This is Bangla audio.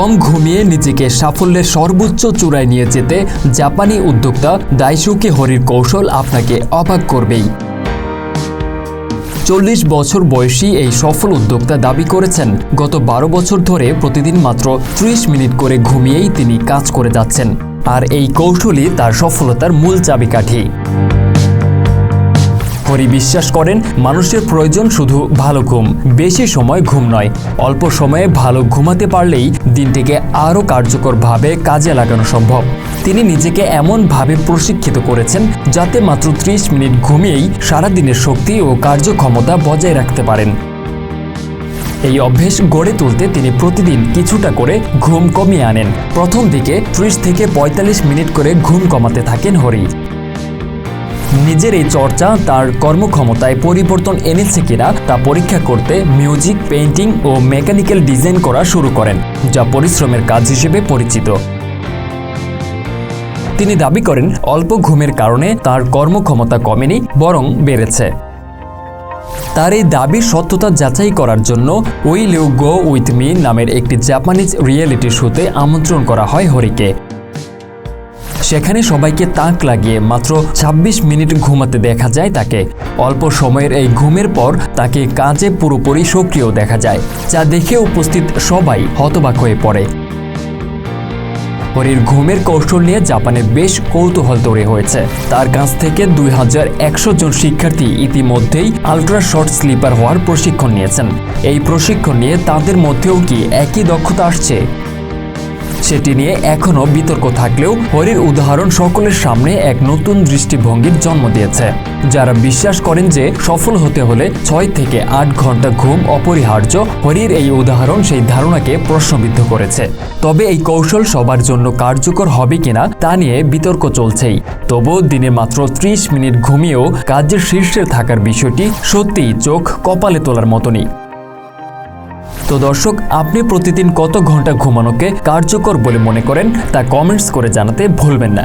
কম ঘুমিয়ে নিজেকে সাফল্যের সর্বোচ্চ চূড়ায় নিয়ে যেতে জাপানি উদ্যোক্তা দাইসুকে হরির কৌশল আপনাকে অবাক করবেই। চল্লিশ বছর বয়সী এই সফল উদ্যোক্তা দাবি করেছেন, গত বারো বছর ধরে প্রতিদিন মাত্র ত্রিশ মিনিট করে ঘুমিয়েই তিনি কাজ করে যাচ্ছেন। আর এই কৌশলই তার সফলতার মূল চাবিকাঠি। হরি বিশ্বাস করেন, মানুষের প্রয়োজন শুধু ভালো ঘুম। বেশি সময় ঘুম নয়। অল্প সময়ে ভালো ঘুমাতে পারলেই দিনটিকে আরও কার্যকরভাবে কাজে লাগানো সম্ভব। তিনি নিজেকে এমনভাবে প্রশিক্ষিত করেছেন, যাতে মাত্র ত্রিশ মিনিট ঘুমিয়েই সারাদিনের শক্তি ও কার্যক্ষমতা বজায় রাখতে পারেন। এই অভ্যেস গড়ে তুলতে তিনি প্রতিদিন কিছুটা করে ঘুম কমিয়ে আনেন। প্রথম দিকে ত্রিশ থেকে পঁয়তাল্লিশ মিনিট করে ঘুম কমাতে থাকেন হরি। নিজের এই চর্চা তার কর্মক্ষমতায় পরিবর্তন এনেছে কিনা তা পরীক্ষা করতে মিউজিক, পেইন্টিং ও মেকানিক্যাল ডিজাইন করা শুরু করেন, যা পরিশ্রমের কাজ হিসেবে পরিচিত। তিনি দাবি করেন, অল্প ঘুমের কারণে তার কর্মক্ষমতা কমেনি, বরং বেড়েছে। তার এই দাবির সত্যতা যাচাই করার জন্য will you go with me নামের একটি জাপানিজ রিয়েলিটি শোতে আমন্ত্রণ করা হয় হরিকে। সেখানে সবাইকে তাক লাগিয়ে মাত্র ২৬ মিনিট ঘুমাতে দেখা যায় তাকে। অল্প সময়ের এই ঘুমের পর তাকে কাজে পুরোপুরি সক্রিয় দেখা যায়, যা দেখে উপস্থিত সবাই হতবাক হয়ে পড়ে। হরির ঘুমের কৌশল নিয়ে জাপানে বেশ কৌতূহল তৈরি হয়েছে। তার কাছ থেকে দুই হাজার একশো জন শিক্ষার্থী ইতিমধ্যেই আলট্রা শর্ট স্লিপার হওয়ার প্রশিক্ষণ নিয়েছেন। এই প্রশিক্ষণ নিয়ে তাদের মধ্যেও কি একই দক্ষতা আসছে? সেটি নিয়ে এখনও বিতর্ক থাকলেও হরির উদাহরণ সকলের সামনে এক নতুন দৃষ্টিভঙ্গির জন্ম দিয়েছে। যারা বিশ্বাস করেন যে সফল হতে হলে ছয় থেকে আট ঘণ্টা ঘুম অপরিহার্য, হরির এই উদাহরণ সেই ধারণাকে প্রশ্নবিদ্ধ করেছে। তবে এই কৌশল সবার জন্য কার্যকর হবে কিনা তা নিয়ে বিতর্ক চলছেই। তবুও দিনে মাত্র ত্রিশ মিনিট ঘুমিয়েও কাজের শীর্ষে থাকার বিষয়টি সত্যিই চোখ কপালে তোলার মতনই। তো দর্শক, আপনি প্রতিদিন কত ঘণ্টা ঘুমানোকে কার্যকর বলে মনে করেন তা কমেন্টস করে জানাতে ভুলবেন না।